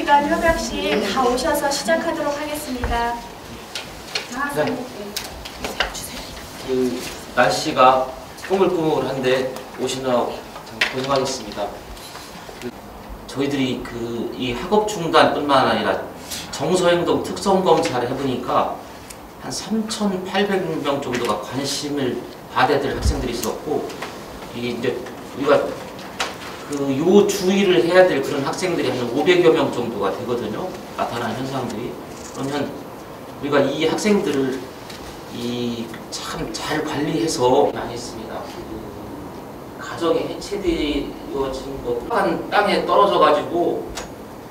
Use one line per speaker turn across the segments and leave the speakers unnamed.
기관 협약실 다 오셔서 시작하도록 하겠습니다.
네. 그 날씨가 꾸물꾸물한데 참 고생하셨습니다. 그 저희들이 그 이 학업 중단뿐만 아니라 정서행동 특성 검사를 해보니까 한 3,800명 정도가 관심을 받아야 될 학생들이 있었고 이 이제 우리가 그 요 주의를 해야 될 그런 학생들이 한 500여 명 정도가 되거든요. 나타나는 현상들이. 그러면 우리가 이 학생들을 이 참 잘 관리해서 많이 했습니다. 그 가정에 해체되어진 것 한 땅에 떨어져 가지고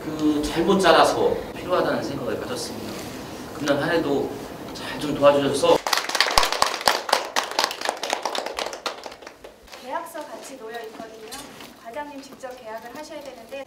그 잘못 자라서 필요하다는 생각을 가졌습니다. 금년 한 해도 잘 좀
도와주셔서 같이 놓여 있거든요. 과장님 직접 계약을 하셔야 되는데